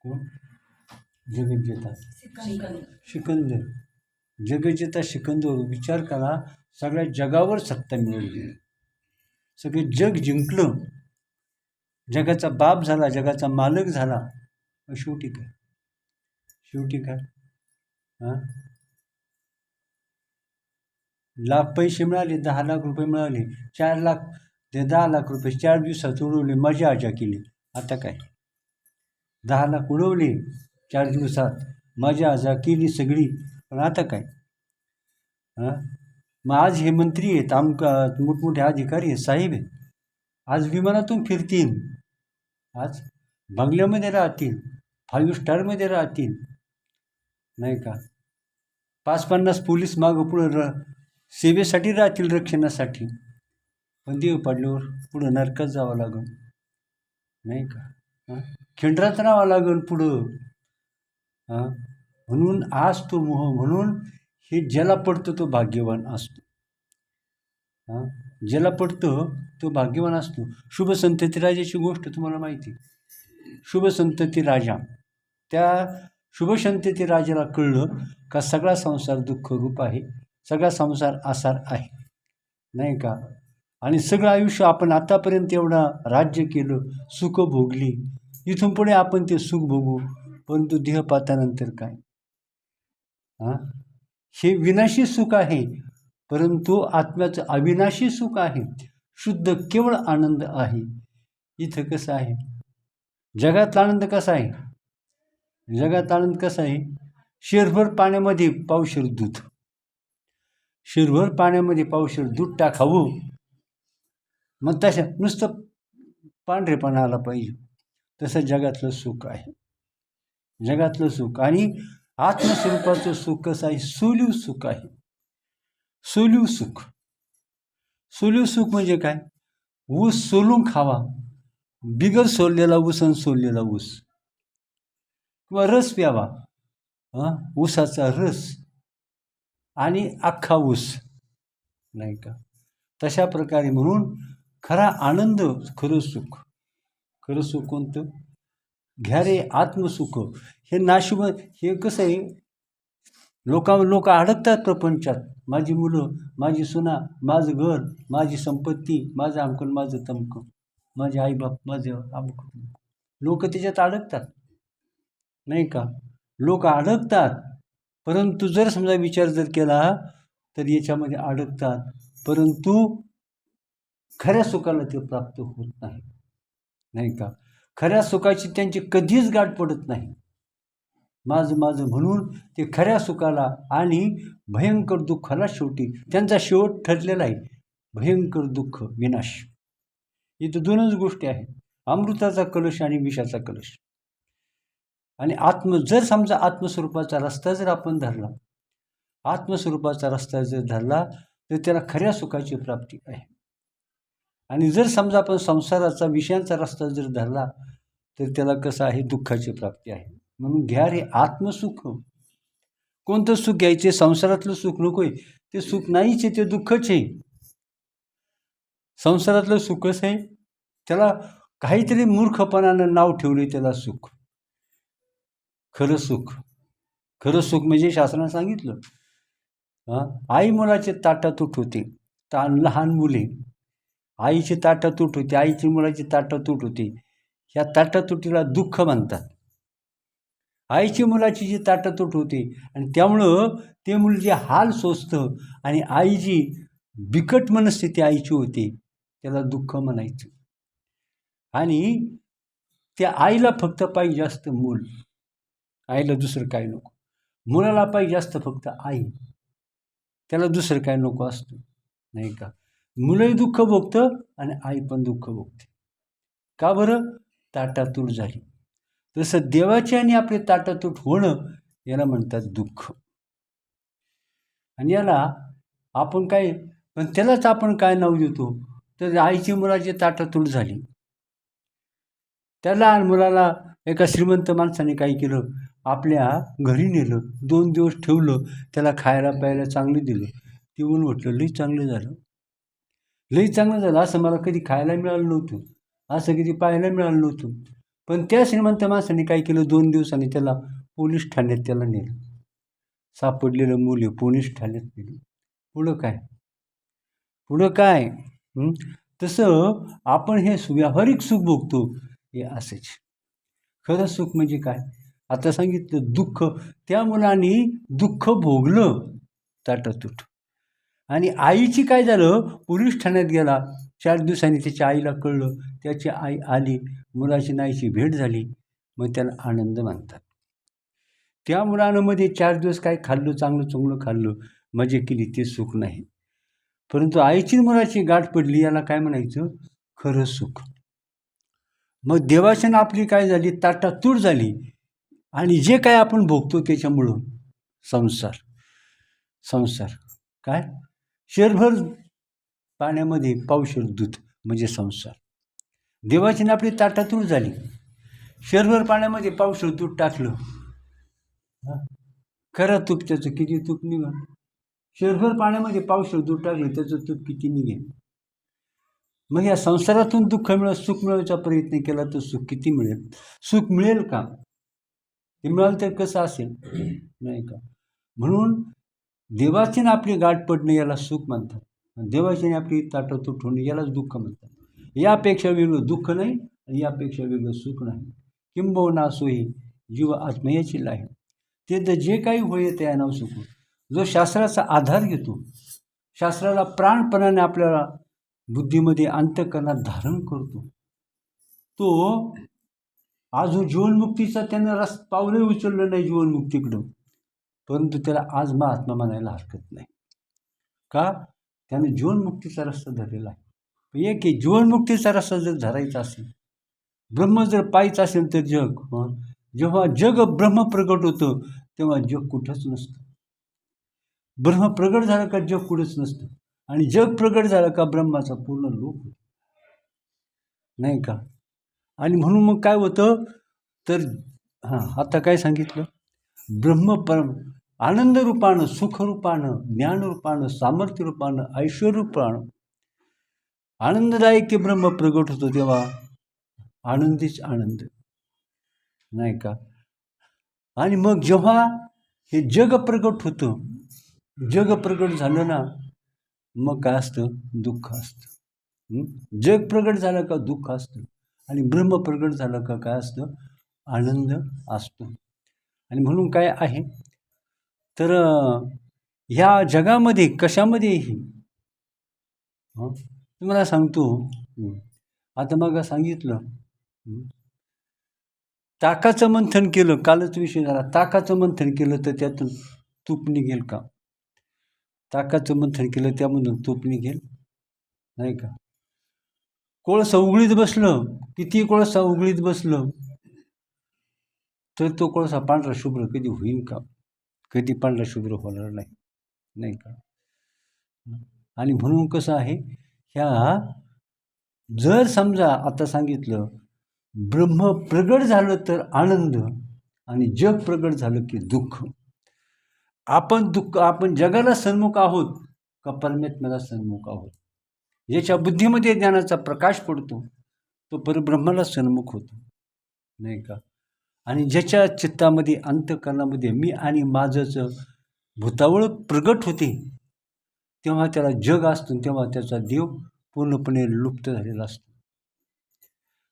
कोण? जगज्जेता. सिकंदर सिकंदर जगज्जेता सिकंदर विचार करा. सगळ्या जगावर सत्ता मिळवली. सगळे जग जिंकलं. जगाचा बाप झाला जगाचा मालक झाला. शेवटी काय? शेवटी काय? हां लाख पैसे मिळाले दहा लाख रुपये मिळाले. चार लाख ते दहा लाख रुपये चार दिवसात उडवले. मजा आजा केली. आता काय? दहा लाख उडवले चार दिवसात माझ्या जाकीली सगळी पण आता काय? हां? मग आज हे मंत्री आहेत आमका मोठमोठे अधिकारी आहेत साहेब आहेत. आज विमानातून फिरतील. आज बंगल्यामध्ये राहतील फाईव्ह स्टारमध्ये राहतील. नाही का? पाच पन्नास पोलीस मागं पुढं र सेवेसाठी राहतील रक्षणासाठी. पण देव पडल्यावर पुढं नरकात जावं लागेल. नाही का? हां? खिंडरात राहावं लागेल पुढं. हां? म्हणून आज तो मोह म्हणून हे ज्याला पडतो तो भाग्यवान असतो. हां? ज्याला पडतो तो भाग्यवान असतो. शुभ संतती राजाची गोष्ट तुम्हाला माहिती शुभ संतती राजा. त्या शुभ संतती राजाला कळलं का सगळा संसार दुःख रूप आहे सगळा संसार आसार आहे. नाही का? आणि सगळं आयुष्य आपण आतापर्यंत एवढा राज्य केलं सुख भोगली इथून पुढे आपण ते सुख भोगू परंतु देहपातानंतर काय? हां? हे विनाशी सुख आहे परंतु आत्म्याचं अविनाशी सुख आहे शुद्ध केवळ आनंद आहे. इथं कसं आहे? जगात आनंद कसा आहे? जगात आनंद कसा आहे? शेरभर पाण्यामध्ये पावशेर दूध. शेरभर पाण्यामध्ये पावशेर दूध टाकावं. मग तशा नुसतं पांढरेपणा आला पाहिजे. तसं जगातलं सुख आहे. जगातलं सुख. आणि आत्मस्वरूपाचं सुख कसं आहे? सोलीव सुख आहे. सोलीव सुख. सोलीव सुख म्हणजे काय? ऊस सोलून खावा. बिगर सोललेला ऊस आणि सोललेला ऊस. किंवा रस प्यावा. ऊसाचा रस. आणि अख्खा ऊस. नाही का? तशा प्रकारे म्हणून खरा आनंद खरं सुख. खरं सुख कोणतं? घ्या रे आत्मसुख. हे नाशिब हे कसं आहे? लोका लोक अडकतात प्रपंचात. माझी मुलं माझी सुना माझं घर माझी संपत्ती माझं अमकन माझं तमकं माझे आईबाप माझं अमक लोक त्याच्यात अडकतात. नाही का? लोक अडकतात. परंतु जर समजा विचार जर केला तर याच्यामध्ये अडकतात. परंतु खऱ्या सुखाला ते प्राप्त होत नाही. नाही का? खऱ्या सुखाची त्यांची कधीच गाठ पडत नाही. माझं माझं म्हणून ते खऱ्या सुखाला आणि भयंकर दुःखाला शेवटी त्यांचा शेवट ठरलेला आहे. भयंकर दुःख विनाश. इथं दोनच गोष्टी आहेत. अमृताचा कलश आणि विषाचा कलश. आणि आत्म जर समजा आत्मस्वरूपाचा रस्ता जर आपण धरला आत्मस्वरूपाचा रस्ता जर धरला तर त्याला खऱ्या सुखाची प्राप्ती आहे. आणि जर समजा आपण संसाराचा विषयांचा रस्ता जर धरला तर त्याला कसं आहे? दुःखाची प्राप्ती आहे. म्हणून घ्या रे आत्मसुख. कोणतं सुख घ्यायचे? संसारातलं सुख नको आहे ते सुख नाहीच आहे ते दुःखच आहे. संसारातलं सुखच आहे? त्याला काहीतरी मूर्खपणानं नाव ठेवले त्याला सुख. खरं सुख. खरं सुख म्हणजे शासनानं सांगितलं. आई मुलाचे ताटातूट होते. ता लहान मुले. आईची ताटातूट होती आईची मुलाची ताटातूट होते. ह्या ताटातुटीला दुःख म्हणतात. आईची मुलाची जी ताटातूट होते आणि त्यामुळं ते मूल जे हाल सोसतं आणि आई जी बिकट मनस्थिती आईची होते त्याला दुःख म्हणायचं. आणि त्या आईला फक्त पाहिजे जास्त मूल. आईला दुसरं काय नको. मुलाला पाहिजे जास्त फक्त आई. त्याला दुसरं काय नको असतं नाही का? मुलंही दुःख भोगतं आणि आई पण दुःख भोगते. का बरं? ताटातूट झाली. तसं देवाची आणि आपले ताटातूट होणं याला म्हणतात दुःख. आणि याला आपण काय पण त्यालाच आपण काय नाव देतो? तर आईची मुलाची ताटातूट झाली. त्या लहान मुलाला एका श्रीमंत माणसाने काय केलं? आपल्या घरी नेलं. दोन दिवस ठेवलं. त्याला खायला प्यायला चांगलं दिलं. ती म्हटलं लई चांगलं झालं. लई चांगलं झालं. असं मला कधी खायला मिळालं नव्हतं. असं कधी पाहायला मिळालं नव्हतं. पण त्या श्रीमंत माणसाने काय केलं? दोन दिवसांनी त्याला पोलीस ठाण्यात त्याला नेलं. सापडलेलं मुलं पोलीस ठाण्यात नेलं. पुढं काय? पुढं काय? तसं आपण हे सु- व्यावहारिक सुख भोगतो हे असेच. खरं सुख म्हणजे काय? आता सांगितलं दुःख. त्या मुलांनी दुःख भोगलं ताटातूट आणि आईची काय झालं? पोलीस ठाण्यात गेला. चार दिवसांनी त्याच्या आईला कळलं. त्याची आई आली. मुलाची नाईची भेट झाली. मग त्याला आनंद मानतात. त्या मुलांमध्ये चार दिवस काय खाल्लं? चांगलं चुंगलं खाल्लं. मजा केली. ते सुख नाही. परंतु आईची मुलाची गाठ पडली. याला काय म्हणायचं? खरं सुख. मग देवाशन आपली काय झाली? ताटातूट झाली. आणि जे काय आपण भोगतो त्याच्यामुळं संसार. संसार. काय? शेरभर पाण्यामध्ये पावशेर दूध म्हणजे संसार. देवाची नापडी ताटातूर झाली. शेरभर पाण्यामध्ये पावशेर दूध टाकलं. खरा खरं तूप त्याचं किती तूप निघा शेरभर पाण्यामध्ये पावशेर दूध टाकलं त्याचं तूप किती निघेल? मग या संसारातून दुःख मिळत सुख मिळवायचा प्रयत्न केला तर सुख किती मिळेल? सुख मिळेल का? ते मिळालं तर कसं असेल? नाही का? म्हणून देवाची आपली गाठ पडणे याला सुख म्हणतात. आणि आपली ताटातूट होणे यालाच दुःख म्हणतात. यापेक्षा वेगळं दुःख नाही आणि यापेक्षा वेगळं सुख नाही. किंबहुना सोयी जीव आत्मयाची आहे ते तर जे काही होय ते नाव सुख. जो शास्त्राचा आधार घेतो शास्त्राला प्राणपणाने आपल्याला बुद्धीमध्ये अंतकरणात धारण करतो तो आज जीवनमुक्तीचा त्यानं रस पावलं उचललं नाही जीवनमुक्तीकडं. परंतु त्याला आज महात्मा म्हणायला हरकत नाही. का? त्याने जीवनमुक्तीचा रस्ता धरलेला आहे. एक आहे जीवनमुक्तीचा रस्ता जर धरायचा असेल ब्रह्म जर पाहायचं असेल तर जग जेव्हा जग ब्रह्म प्रगट होतं तेव्हा जग कुठंच नसतं. ब्रह्म प्रगट झालं का जग कुठंच नसतं. आणि जग प्रगट झालं का ब्रह्माचा पूर्ण लोक नाही का? आणि म्हणून मग काय होतं? तर हां आता काय सांगितलं? ब्रह्म पर आनंदरूपानं सुखरूपानं ज्ञानरूपानं सामर्थ्यरूपानं ऐश्वरूपानं आनंददायक ब्रह्म प्रगट होतो तेव्हा. आनंदीच आनंद. नाही का? आणि मग जेव्हा हे जग प्रगट होतं जग प्रगट झालं ना मग काय असतं? दुःख असतं. जग प्रगट झालं का दुःख असतं? आणि ब्रह्म प्रगट झालं का काय असतं? आनंद असतो. आणि म्हणून काय आहे? तर ह्या जगामध्ये कशामध्येही तुम्हाला सांगतो. आता मग सांगितलं. ताकाचं मंथन केलं. कालच विषय झाला. ताकाचं मंथन केलं तर त्यातून तूप निघेल का? ताकाचं मंथन केलं त्यामधून तूप निघेल? नाही का? कोळसा उघडीत बसलं. किती कोळसा उघडीत बसलं? तर तो कोळसा पांढरा शुभ्र कधी होईल का? कधी पांढरा शुभ्र होणार नाही नाही का? आणि म्हणून कसं आहे ह्या जर समजा आता सांगितलं ब्रह्म प्रगट झालं तर आनंद आणि जग प्रगट झालं की दुःख. आपण दुःख आपण जगाला सन्मुख आहोत का परमात्म्याला सन्मुख आहोत? ज्याच्या बुद्धीमध्ये ज्ञानाचा प्रकाश पडतो तो परब्रह्माला सन्मुख होतो नाही का? आणि ज्याच्या चित्तामध्ये अंतकरणामध्ये मी आणि माझंच भूतावळ प्रगट होते तेव्हा त्याला जग असतो तेव्हा त्याचा देव पूर्णपणे लुप्त झालेला असतो.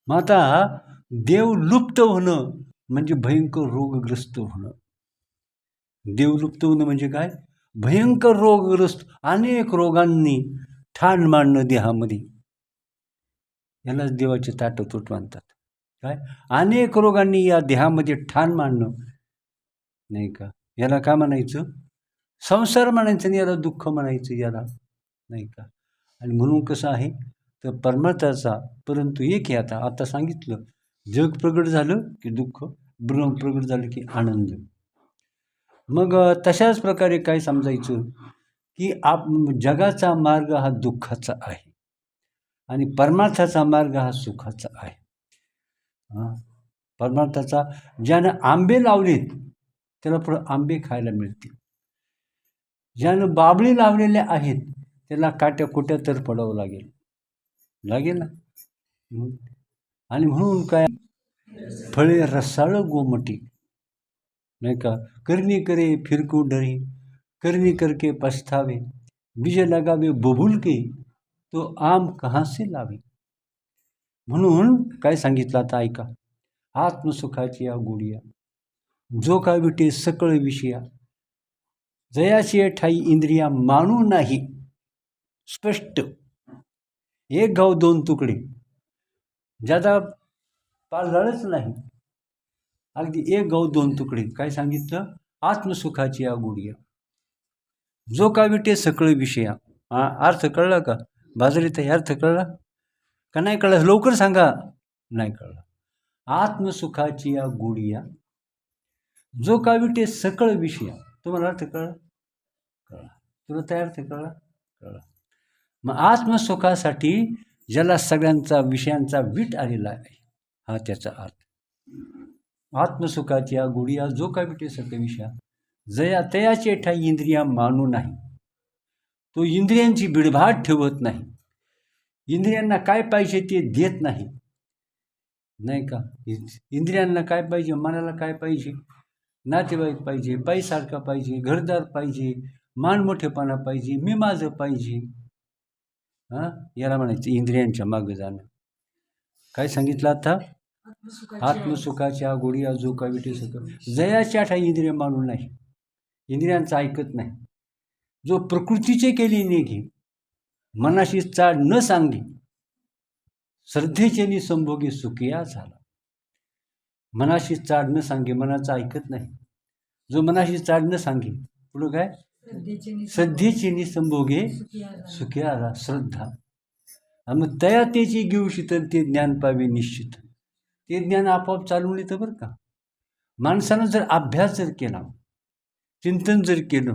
मग आता देव लुप्त होणं म्हणजे भयंकर रोगग्रस्त होणं. देव लुप्त होणं म्हणजे काय? भयंकर रोगग्रस्त अनेक रोगांनी ठाण मांडणं देहामध्ये. यालाच देवाचे ताटतूट मानतात. काय? अनेक रोगांनी या देहामध्ये ठाण मांडणं. नाही का? याला काय म्हणायचं? संसार म्हणायचं आणि याला दुःख म्हणायचं याला. नाही का? आणि म्हणून कसं आहे? तर परमार्थाचा परंतु एक हे आता. आता सांगितलं जग प्रगट झालं की दुःख ब्रह्म प्रगट झालं की आनंद. मग तशाच प्रकारे काय समजायचं? की आप जगाचा मार्ग हा दुःखाचा आहे. आणि परमार्थाचा मार्ग हा सुखाचा आहे. परमार्थाचा ज्यानं आंबे लावलेत त्याला पुढं आंबे खायला मिळतील. ज्यानं बाबळी लावलेल्या आहेत त्याला काट्या कुट्या तर पडावं लागेल. लागेल ना? आणि म्हणून काय? फळे रसाळ गोमटी. नाही का? करणी करे फिरकू डरी. करणी करके पछतावे. बीज लगावे बबुल के तो आम कहाँ से लावे? म्हणून काय सांगितलं आता ऐका. आत्मसुखाची या. जो का विटे सकळ विषया जयाची ठाई इंद्रिया मानू नाही. स्पष्ट. एक गाव दोन तुकडे. ज्यादा पाळझाळच नाही. अगदी एक गाव दोन तुकडे. काय सांगितलं? आत्मसुखाची या. गुडिया जो का विटे सकळ विषया अर्थ कळला का? बाजारीत हे अर्थ कळला? का नाही कळलं? लवकर सांगा. नाही कळलं. आत्मसुखाची या गुडिया जो का विटे सकळ विषया. तुम्हाला अर्थ कळला? कळला. तुला त्या अर्थ कळला? कळला. मग आत्मसुखासाठी ज्याला सगळ्यांचा विषयांचा वीट आलेला आहे हा त्याचा अर्थ. आत्मसुखाची या गुडिया जो का विटे सकळ विषया जया तयाचे ठा इंद्रिया मानू नाही. तो इंद्रियांची बिडभाट ठेवत नाही. इंद्रियांना काय पाहिजे ते देत नाही. नाही का? इंद्रियांना काय पाहिजे? मनाला काय पाहिजे? नातेवाईक पाहिजे पैसारखा पाहिजे घरदार पाहिजे मानमोठेपणा पाहिजे मी माझं पाहिजे. हां? याला म्हणायचं इंद्रियांच्या मागं जाणं. काय सांगितलं आता? आत्मसुखाच्या गोडी जो का सुख जयाच्या ठा इंद्रिय मानू नाही. इंद्रियांचं ऐकत नाही. जो प्रकृतीचे केली नेघे मनाशी चाड न सांगे श्रद्धेचे संभोगी सुखिया झाला. मनाशी चाड न सांगे मनाचं ऐकत नाही. जो मनाशी चाड न सांगे पुढं काय? श्रद्धेचे निसंभोगे सुखिया झाला. श्रद्धा. मग तया त्याची घेऊ शितर ते ज्ञान पावे निश्चित. ते ज्ञान आपोआप चालवून येतं बरं का. माणसानं जर अभ्यास जर केला चिंतन जर केलं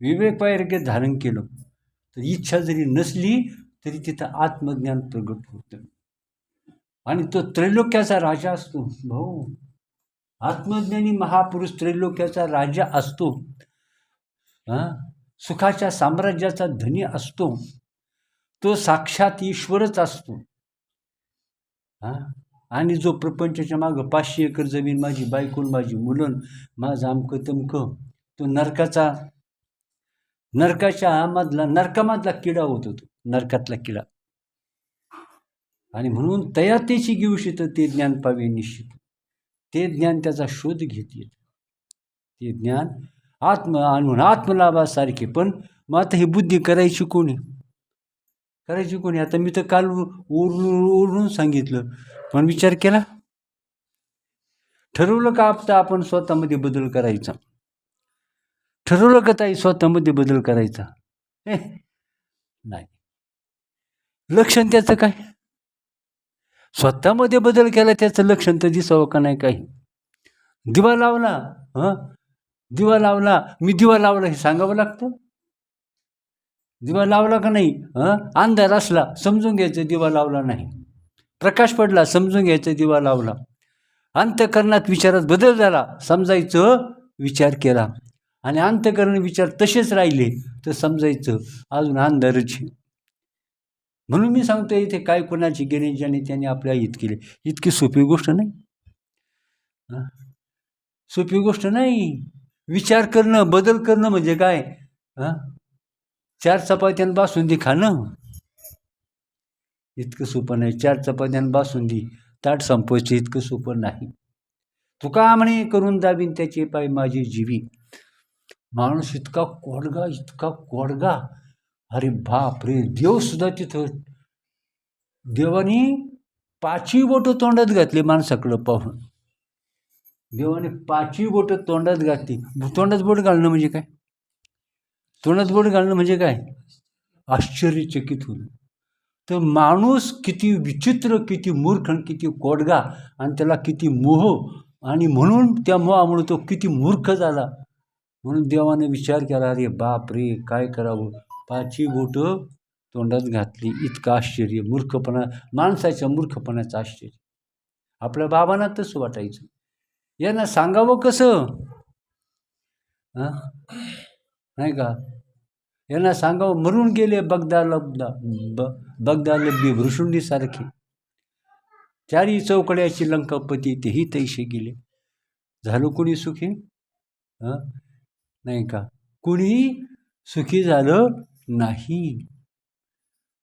विवेक वैराग्य धारण केलं तर इच्छा जरी नसली तरी तिथं आत्मज्ञान प्रगट होतं. आणि तो त्रैलोक्याचा राजा असतो. भाऊ आत्मज्ञानी महापुरुष त्रैलोक्याचा राजा असतो. हां? सुखाच्या साम्राज्याचा धनी असतो. तो साक्षात ईश्वरच असतो. हां? आणि जो प्रपंचाच्या मागं पाचशे एकर जमीन माझी बायकोन माझी मुलं माझं अमकं तमकं तो नरकाचा नरकाच्या मधला नरकामधला किडा होतो तो नरकातला किडा. आणि म्हणून तयातेची घेऊ तर ते ज्ञान पावे निश्चित. ते ज्ञान त्याचा शोध घेत येत. ते ज्ञान आत्म आणून आत्मलाभासारखे. पण मग आता ही बुद्धी करायची कोणी करायची कोणी आता मी तर काल ओरडून उरून सांगितलं. पण विचार केला. ठरवलं का आपता आपण स्वतःमध्ये बदल करायचा? ठरवलं का ताई स्वतःमध्ये बदल करायचा? नाही. लक्षण त्याचं काय? स्वतःमध्ये बदल केला त्याचं लक्षण तर दिसावं का नाही काही? दिवा लावला हां? दिवा लावला मी दिवा लावला हे सांगावं लागतं? दिवा लावला का नाही हां? अंधार असला समजून घ्यायचं दिवा लावला नाही. प्रकाश पडला समजून घ्यायचं दिवा लावला. अंतकरणात विचारात बदल झाला समजायचं विचार केला. आणि अंतकरण विचार तसेच राहिले तर समजायचं अजून अंधारच म्हणून मी सांगतो इथे काय कोणाची गिरीजाने त्याने आपल्या हित केले. इतकी सोपी गोष्ट नाही. हां? सोपी गोष्ट नाही. विचार करणं बदल करणं म्हणजे काय? हां? चार चपात्यान बासुंदी खाणं. इतकं सोपं नाही. चार चपात्यान बासुंदी ताट संपवायचं इतकं सोपं नाही. तुका म्हणे करून दाबीन त्याचे पाय माझी जीवी. माणूस इतका कोडगा इतका कोडगा. अरे बाप रे देवसुद्धा तिथं. देवानी पाचवी बोटं तोंडात घातली माणसाकडं पाहून. देवाने पाचवी बोटं तोंडात घातली. तोंडात बोट घालणं म्हणजे काय? तोंडात बोट घालणं म्हणजे काय? आश्चर्यचकित होणं. तर माणूस किती विचित्र किती मूर्ख आणि किती कोडगा आणि त्याला किती मोह आणि म्हणून त्या मोहामुळे तो किती मूर्ख झाला. म्हणून देवाने विचार केला अरे बाप रे काय करावं? पाची बोटं तोंडात घातली. इतकं आश्चर्य मूर्खपणा माणसाच्या मूर्खपणाचं आश्चर्य. आपल्या बाबांना तसं वाटायचं. यांना सांगावं कसं? हां नाही का? यांना सांगावं मरून गेले बगदा लबदा ब बगदा लब्बी भृशुंडीसारखे चारी चौकड्याची लंकापती तेही तैसे गेले. झालं कोणी सुखी? हां नाही का? कुणी सुखी झालं नाही.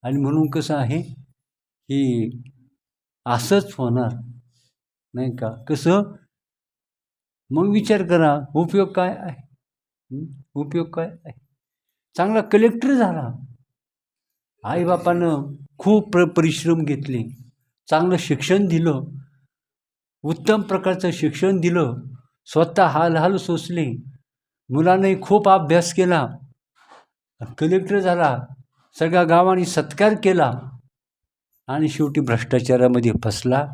आणि म्हणून कसं आहे की असंच होणार नाही का? कसं? मग विचार करा उपयोग काय आहे? उपयोग काय आहे? चांगला कलेक्टर झाला. आईबापानं खूप प्र परिश्रम घेतले. चांगलं शिक्षण दिलं. उत्तम प्रकारचं शिक्षण दिलं. स्वतः हाल हाल सोसले. मुलांनाही खूप अभ्यास केला कलेक्टर झाला सगळ्या गावाने सत्कार केला आणि शेवटी भ्रष्टाचारामध्ये फसला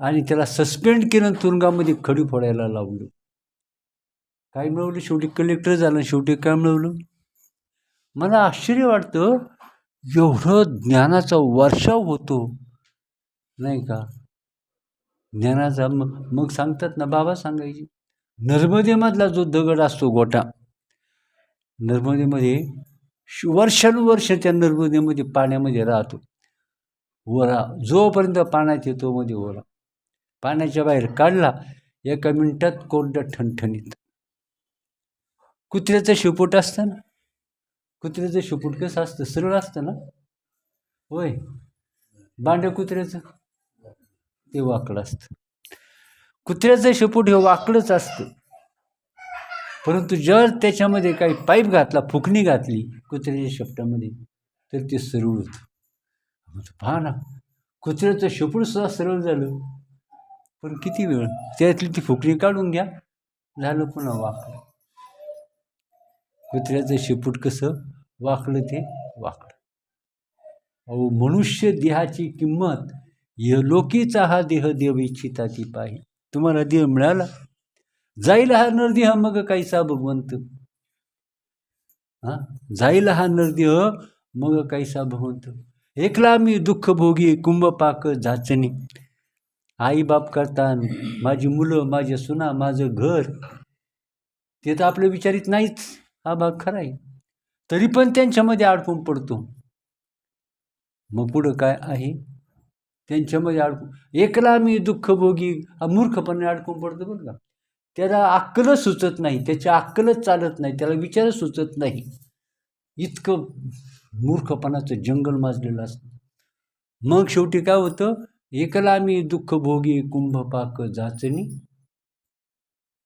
आणि त्याला सस्पेंड केलं तुरुंगामध्ये खडी फोडायला लावलं. काय मिळवलं? शेवटी कलेक्टर झालं शेवटी काय मिळवलं? मला आश्चर्य वाटतं एवढं ज्ञानाचा वर्षाव होतो नाही का? ज्ञानाचा मग मग सांगतात ना बाबा सांगायचे. नर्मदेमधला जो दगड असतो गोटा नर्मदेमध्ये श- वर्षानुवर्ष त्या नर्मदेमध्ये पाण्यामध्ये राहतो. ओरा जोपर्यंत पाण्यात येतो मध्ये ओरा पाण्याच्या बाहेर काढला एका मिनिटात कोरडं ठणठणीत. कुत्र्याचं शेपूट असतं ना? कुत्र्याचं शेपूट कसं असतं? सरळ असतं ना? होय. बांड्या कुत्र्याचं? ते वाकडं असतं. कुत्र्याचं शेपूट हे वाकडंच असतं. परंतु जर त्याच्यामध्ये काही पाईप घातला फुकणी घातली कुत्र्याच्या शेपटामध्ये तर ते सरळ होतं. पहा ना कुत्र्याचं शेपूट सुद्धा सरळ झालं. पण किती वेळ? त्यातली ती फुकणी काढून घ्या झालं पुन्हा वाकडं कुत्र्याचं शेपूट कसं? वाकलं ते वाकलं अहो मनुष्य देहाची किंमत यलोकीचा हा देह देव इच्छिता ती पाहि. तुम्हाला देह मिळाला? जाईल हा नरदेह मग काहीसा भगवंत हा? जाईल हा नरदेह मग काहीसा भगवंत एकला मी दुःख भोगी कुंभपाक जाचणी आई बाप करता माझी मुलं माझे सुना माझं घर. ते तर आपलं विचारित नाहीच हा भाग खरा आहे. तरी पण त्यांच्यामध्ये अडकून पडतो. मग पुढं काय आहे? त्यांच्यामध्ये अडकून. एकला मी दुःख भोगी मूर्खपणे अडकून पडतो बरं का. त्याला अक्कलच सुचत नाही त्याची अक्कलच चालत नाही त्याला विचारच सुचत नाही. इतकं मूर्खपणाचं जंगल माजलेलं असतं. मग शेवटी काय होतं? एकला मी दुःख भोगी कुंभपाक जाचणी.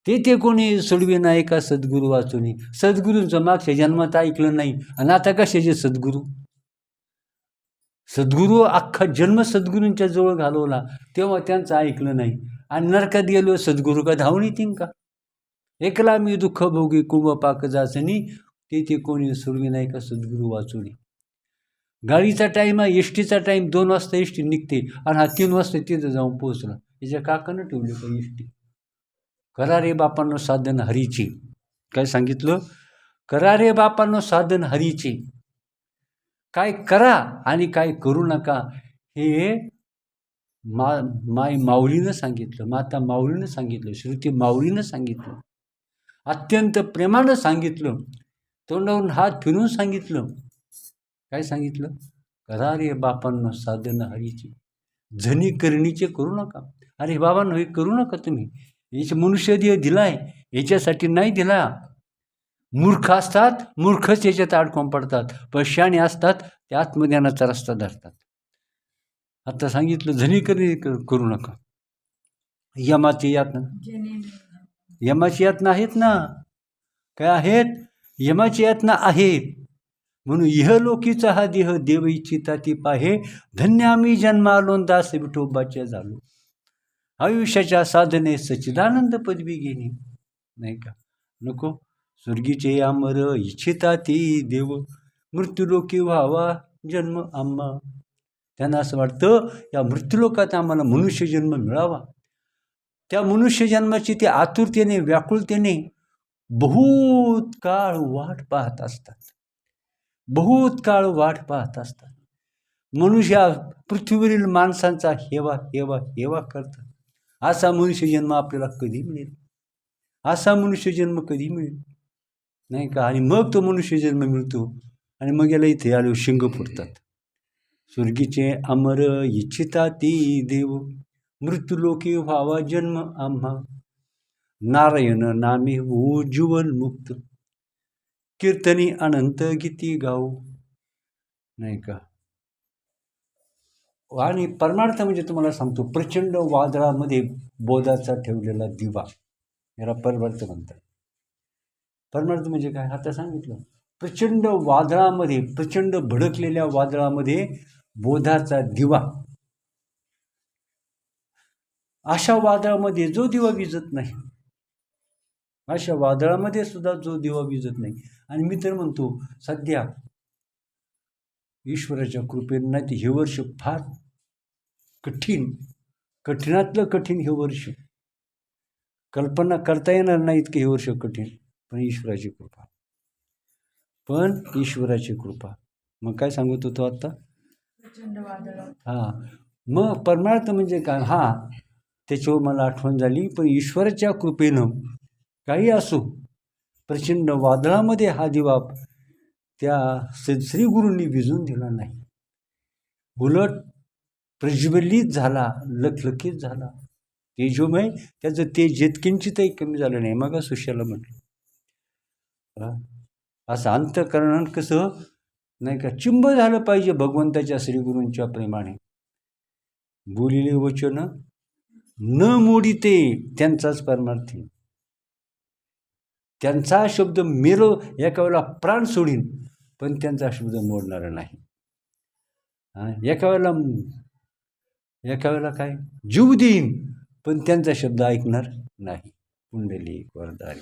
ते ते कोणी सोडवी नाही का सद्गुरू वाचून. सद्गुरूंचं मागच्या जन्मात ऐकलं नाही. आणि आता कशाचे सद्गुरू? सद्गुरू अख्खा जन्म सद्गुरूंच्या जवळ घालवला तेव्हा त्यांचं ऐकलं नाही. आणि नरकात गेलो सद्गुरू का धावून येतील का? एकला मी दुःख भोगी कुंभ पाक जाचणी तिथे कोणी सोडवी नाही का सद्गुरू वाचुनी गाडीचा टाईम आहे एस टीचा टाईम दोन वाजता एस टी निघते आणि हा तीन वाजता तिथं जाऊन पोहोचला. याच्या काकानं ठेवली का एस टी करा रे बापांनो साधन हरीची. काय सांगितलं? करा रे बापांनो साधन हरीचे. काय करा आणि काय करू नका हे मा माय माऊलीनं सांगितलं माता माऊलीनं सांगितलं श्रुती माऊलीनं सांगितलं अत्यंत प्रेमानं सांगितलं तोंडावरून हात फिरून सांगितलं. काय सांगितलं? करा रे बापांना साधन हरीची झनी करणीचे करू नका. अरे बाबांनो हे करू नका तुम्ही. याचे मनुष्यदेह दिलाय याच्यासाठी नाही दिला. मूर्ख असतात मूर्खच याच्यात अडकून पडतात. पश्याने असतात ते आत्मज्ञानाचा रस्ता धरतात. आता सांगितलं झनी क- करू नका. यमाची यातना. यमाची यातना आहेत ना. काय आहेत? यमाची यातना आहेत. म्हणून इहलोकीचा हा देह देव इच्छिता ती पाहे. धन्य आम्ही जन्मालोन दास विठोबाच्या झालो. आयुष्याच्या साधने सच्चिदानंद पदवी घेणे. नाही का? नको? स्वर्गीचे आमर इच्छिता ती देव. मृत्यूलोकी व्हावा जन्म आम्हा. त्यांना असं वाटतं या मृत्यूलोकात आम्हाला मनुष्यजन्म मिळावा. त्या मनुष्यजन्माची ते आतुरतेने व्याकुळतेने बहुत काळ वाट पाहत असतात. बहुत काळ वाट पाहत असतात. मनुष्य पृथ्वीवरील माणसांचा हेवा हेवा हेवा करतात. असा मनुष्यजन्म आपल्याला कधी मिळेल? असा मनुष्यजन्म कधी मिळेल? नाही का? आणि मग तो मनुष्य जन्म मिळतो. आणि मग याला इथे आलो शिंग फुटतात स्वर्गीचे अमर इच्छिता ती देव. मृत्यूलोकी व्हावा जन्म आम्हा. नारायण नामी हो, उज्ज्वल मुक्त. कीर्तनी अनंत गीती गाऊ. नाही का? आणि परमार्थ म्हणजे तुम्हाला सांगतो प्रचंड वादळामध्ये बोधाचा ठेवलेला दिवा. याला परमार्थ म्हणतात. परमार्थ म्हणजे काय? आता सांगितलं. प्रचंड वादळामध्ये प्रचंड भडकलेल्या वादळामध्ये बोधाचा दिवा. अशा वादळामध्ये जो दिवा विजत नाही. अशा वादळामध्ये सुद्धा जो दिवा विजत नाही. आणि मी तर म्हणतो सध्या ईश्वराच्या कृपेनं नाही हे वर्ष फार कठीण कठीणातलं कठीण हे वर्ष. कल्पना करता येणार नाही इतकं हे वर्ष कठीण. पण ईश्वराची कृपा. पण ईश्वराची कृपा. मग काय सांगत होतो आत्ता हां. मग परमार्थ म्हणजे काय? हां. त्याच्यावर मला आठवण झाली पण ईश्वराच्या कृपेनं काही असो प्रचंड वादळामध्ये हा दिवा त्या स- श्री गुरूंनी विजून दिला नाही. उलट प्रज्वलित झाला लखलखीत झाला. तेजोमय त्याचं तेज जितकिंचितही कमी झालं नाही. मग सुशाला म्हटलं असं अंतकरणानं कसं नाही का चिंब झालं पाहिजे भगवंताच्या श्रीगुरूंच्या प्रेमाने. बोलिले वचन न मोडिते त्यांचाच परमार्थी त्यांचा शब्द मेलो एका वेळेला प्राण सोडीन पण त्यांचा शब्द मोडणारा नाही. एका वेळेला एका वेळेला काय? जीव देईन पण त्यांचा शब्द ऐकणार नाही. कुंडली वरदारी.